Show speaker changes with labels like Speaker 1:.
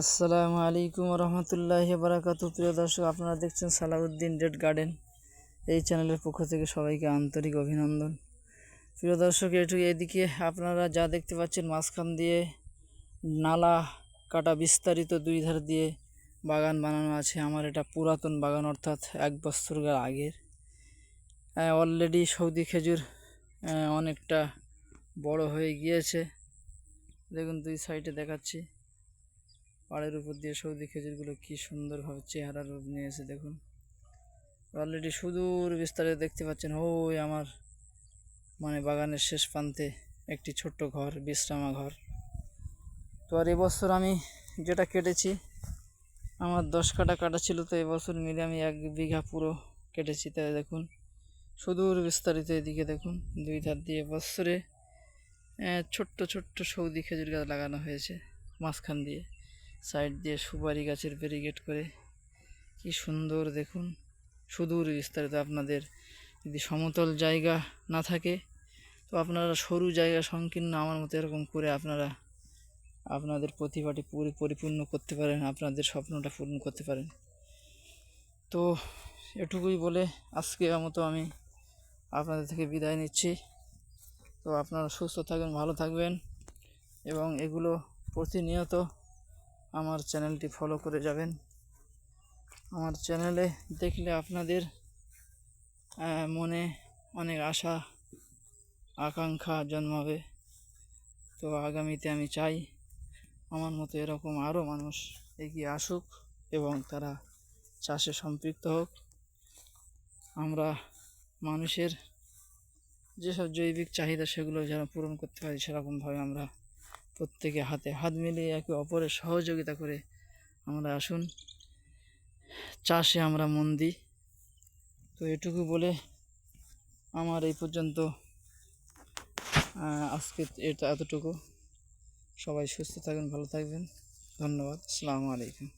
Speaker 1: আসসালামু আলাইকুম রহমতুল্লাহ বারাকাত প্রিয় দর্শক, আপনারা দেখছেন সালাউদ্দিন রেড গার্ডেন। এই চ্যানেলের পক্ষ থেকে সবাইকে আন্তরিক অভিনন্দন। প্রিয় দর্শক এটু এদিকে আপনারা যা দেখতে পাচ্ছেন, মাঝখান দিয়ে নালা কাটা বিস্তারিত দুই ধার দিয়ে বাগান বানানো আছে। আমার এটা পুরাতন বাগান, অর্থাৎ এক বছর আগের। অলরেডি সৌদি খেজুর অনেকটা বড় হয়ে গিয়েছে। দেখুন, দুই সাইডে দেখাচ্ছি। পাড়ের উপর দিয়ে সৌদি খেজুরগুলো কি সুন্দরভাবে চেহারা রূপ নিয়েছে দেখুন। অলরেডি সুদূর বিস্তারে দেখতে পাচ্ছেন, ওই আমার মানে বাগানের শেষ প্রান্তে একটি ছোট্ট ঘর, বিশ্রামা ঘর। তো আর এবছর আমি যেটা কেটেছি, আমার দশ কাটা কাটা ছিল, তো এবছর মিলে আমি এক বিঘা পুরো কেটেছি। তাই দেখুন, সুদূর বিস্তারিত এদিকে দেখুন, দুই ধার দিয়ে বছরে ছোট্ট ছোট্ট সৌদি খেজুর গাছ লাগানো হয়েছে, মাঝখান দিয়ে। সাইড দিয়ে সুপারি গাছের ব্যারিকেড করে। কি সুন্দর দেখুন। সুদূর বিস্তারিত আপনাদের যদি সমতল জায়গা না থাকে, তো আপনারা সরু জায়গা সংকীর্ণ আমার মতো এরকম করে আপনারা আপনাদের প্রতিভাটি পুরো, পরিপূর্ণ করতে পারেন, আপনাদের স্বপ্নটা পূরণ করতে পারেন। তো এটুকুই বলে আজকে মতো আমি আপনাদের থেকে বিদায় নিচ্ছি। তো আপনারা সুস্থ থাকবেন, ভালো থাকবেন এবং এগুলো প্রতিনিয়ত আমার চ্যানেলটি ফলো করে যাবেন। আমার চ্যানেলে দেখলে আপনাদের মনে অনেক আশা, আকাঙ্ক্ষা জন্মাবে। তো আগামীতে আমি চাই আমার মতো এরকম আরও মানুষ এগিয়ে আসুক এবং তারা চাষে সম্পৃক্ত হোক। আমরা মানুষের যেসব জৈবিক চাহিদা সেগুলো যেন পূরণ করতে পারি সেরকমভাবে আমরা প্রত্যেকে হাতে হাত মিলিয়ে একে অপরের সহযোগিতা করে আমরা আসুন। চাষে আমরা মন দিই। তো এটুকু বলে আমার এই পর্যন্ত। আজকে এটা এতটুকু। সবাই সুস্থ থাকবেন ভালো থাকবেন। ধন্যবাদ। আসসালামু আলাইকুম।